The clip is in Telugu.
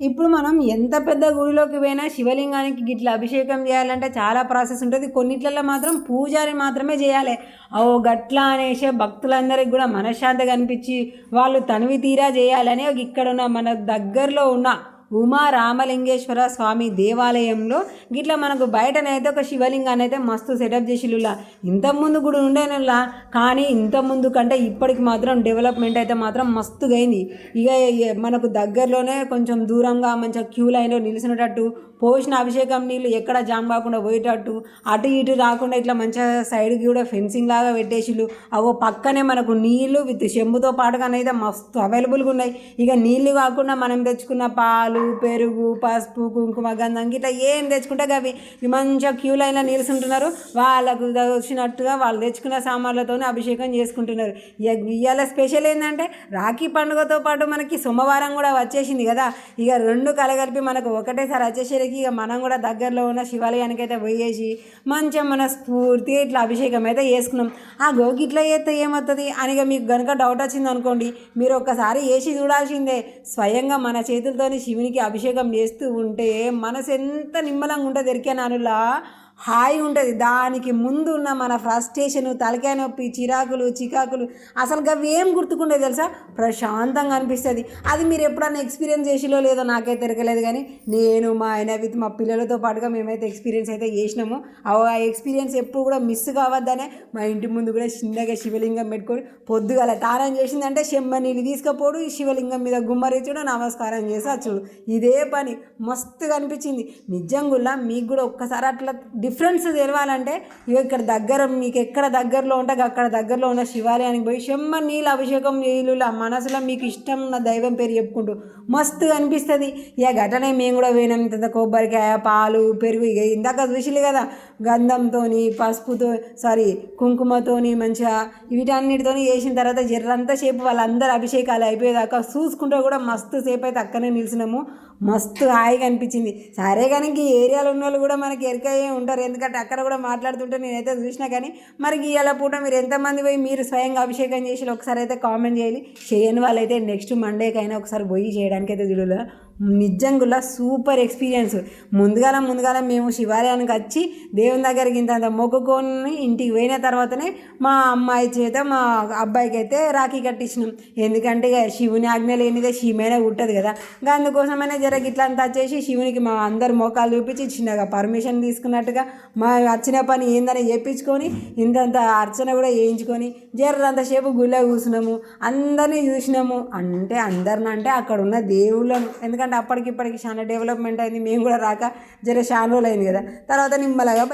ఇప్పుడు మనం ఎంత పెద్ద గుడిలోకి పోయినా శివలింగానికి గిట్ల అభిషేకం చేయాలంటే చాలా ప్రాసెస్ ఉంటుంది. కొన్నిట్లలో మాత్రం పూజారి మాత్రమే చేయాలి. ఓ గట్ల అనేసి భక్తులందరికీ కూడా మనశ్శాంతి కనిపించి వాళ్ళు తనివి తీరా చేయాలని ఇక్కడ ఉన్న మన దగ్గరలో ఉన్న ఉమా రామలింగేశ్వర స్వామి దేవాలయంలో గిట్ల మనకు బయటనైతే ఒక శివలింగాన్ని అయితే మస్తు సెటప్ చేసిల్లులా ఇంతకుముందు కూడా ఉండేనులా కానీ ఇంతకుముందు కంటే ఇప్పటికి మాత్రం డెవలప్మెంట్ అయితే మాత్రం మస్తుగా అయింది ఇక ఇక మనకు దగ్గరలోనే కొంచెం దూరంగా మంచిగా క్యూ లైన్లో నిలిచినట్టు పోసిన అభిషేకం నీళ్ళు ఎక్కడ జామ్ కాకుండా పోయేటట్టు అటు ఇటు రాకుండా ఇట్లా మంచిగా సైడ్కి కూడా ఫెన్సింగ్ లాగా పెట్టేసిళ్ళు. అవో పక్కనే మనకు నీళ్ళు విత్ చెంబుతో పాటుగానైతే మస్తు అవైలబుల్గా ఉన్నాయి. ఇక నీళ్ళు కాకుండా మనం తెచ్చుకున్న పాలు పెరుగు పసుపు కుంకుమ గంధం ఇట్లా ఏం తెచ్చుకుంటే అవి మంచిగా క్యూ లైన్లో నిలుచుంటున్నారు వాళ్ళకు వచ్చినట్టుగా వాళ్ళు తెచ్చుకున్న సామాన్లతోనే అభిషేకం చేసుకుంటున్నారు. ఇక ఇవాళ స్పెషల్ ఏంటంటే రాఖీ పండుగతో పాటు మనకి సోమవారం కూడా వచ్చేసింది కదా. ఇక రెండు కలగలిపి మనకు ఒకటేసారి వచ్చేసరికి ఇక మనం కూడా దగ్గరలో ఉన్న శివాలయానికి అయితే పోయేసి మంచిగా మన స్ఫూర్తిగా ఇట్లా అభిషేకం అయితే చేసుకున్నాం. ఆ గోకి ఇట్లా చేస్తే ఏమవుతుంది అని ఇక మీకు కనుక డౌట్ వచ్చింది అనుకోండి మీరు ఒక్కసారి వేసి చూడాల్సిందే. స్వయంగా మన చేతులతోని దేవునికి అభిషేకం చేస్తూ ఉంటే మనసు ఎంత నిమ్మలంగా ఉంటుంది ఎరికేనానులా హాయి ఉంటుంది. దానికి ముందు ఉన్న మన ఫ్రస్ట్రేషన్ తలకాయ నొప్పి చిరాకులు చికాకులు అసలు అవి ఏం తెలుసా? ప్రశాంతంగా అనిపిస్తుంది. అది మీరు ఎప్పుడన్నా ఎక్స్పీరియన్స్ చేసిలో లేదో నాకైతే తిరగలేదు కానీ నేను మా ఆయన విత్ మా పిల్లలతో పాటుగా మేమైతే ఎక్స్పీరియన్స్ అయితే చేసినాము. ఆ ఎక్స్పీరియన్స్ ఎప్పుడు కూడా మిస్ కావద్దనే మా ఇంటి ముందు కూడా చిన్నగా శివలింగం పెట్టుకొని పొద్దుగాల తానం చేసిందంటే చెమ్మ నీళ్ళు తీసుకపోడు ఈ శివలింగం మీద గుమ్మరించడం నమస్కారం చేసి వచ్చుడు. ఇదే పని మస్తుగా అనిపించింది. నిజంగుల్లా మీకు కూడా ఒక్కసారి అట్లా డిఫరెన్స్ తెలవాలంటే ఇక ఇక్కడ దగ్గర మీకు ఎక్కడ దగ్గరలో ఉంటే అక్కడ దగ్గరలో ఉన్న శివాలయానికి పోయి చెమ్మ నీళ్ళు అభిషేకం నీళ్ళు మనసులో మీకు ఇష్టం ఉన్న దైవం పేరు చెప్పుకుంటూ మస్తుగా అనిపిస్తుంది. ఇక ఘటనే మేము కూడా పోయినాం ఇంత కొబ్బరికాయ పాలు పెరుగు ఇక ఇందాక చూసిలే కదా గంధంతోని పసుపుతో సారీ కుంకుమతోని మంచిగా వీటన్నిటితోని వేసిన తర్వాత జర్రంతా సేపు వాళ్ళందరూ అభిషేకాలు అయిపోయేదాకా చూసుకుంటూ కూడా మస్తు సేపు అయితే అక్కడనే నిలిచినాము. మస్తు హాయిగా అనిపించింది. సరే కానీ ఈ ఏరియాలో ఉన్న వాళ్ళు కూడా మనకి ఎరికయ్యే ఉంటారు ఎందుకంటే అక్కడ కూడా మాట్లాడుతుంటే నేనైతే చూసినా కానీ మరి ఇవాళ పూట మీరు ఎంతమంది పోయి మీరు స్వయంగా అభిషేకం చేసి ఒకసారి అయితే కామెంట్ చేయాలి. చేయని వాళ్ళైతే నెక్స్ట్ మండేకైనా ఒకసారి పోయి చేయడానికి అయితే చూడలే? నిజంగా సూపర్ ఎక్స్పీరియన్స్. ముందుగాల ముందుగాల మేము శివాలయానికి వచ్చి దేవుని దగ్గరికి ఇంత మొక్కుకొని ఇంటికి పోయిన తర్వాతనే మా అమ్మాయి చేత మా అబ్బాయికి అయితే రాఖీ కట్టించినాం. ఎందుకంటే ఇక శివుని ఆజ్ఞ లేనిదే శివమైనా ఉంటుంది కదా. ఇంకా అందుకోసమైనా జర ఇట్లా అంతా వచ్చేసి శివునికి మా అందరు మోకాలు చూపించి చిన్నగా పర్మిషన్ తీసుకున్నట్టుగా మా వచ్చిన పని ఏందని చెప్పించుకొని ఇంతంత అర్చన కూడా చేయించుకొని జర్రంతసేపు గుళ్ళో కూర్చున్నాము. అందరినీ చూసినాము. అంటే అందరిని అంటే అక్కడ ఉన్న దేవుళ్ళను. ఎందుకంటే అప్పటికిప్పటికి చాలా డెవలప్మెంట్ అయింది మేము కూడా రాక జర చాలా రోజులు అయింది కదా. తర్వాత నిమ్మలగా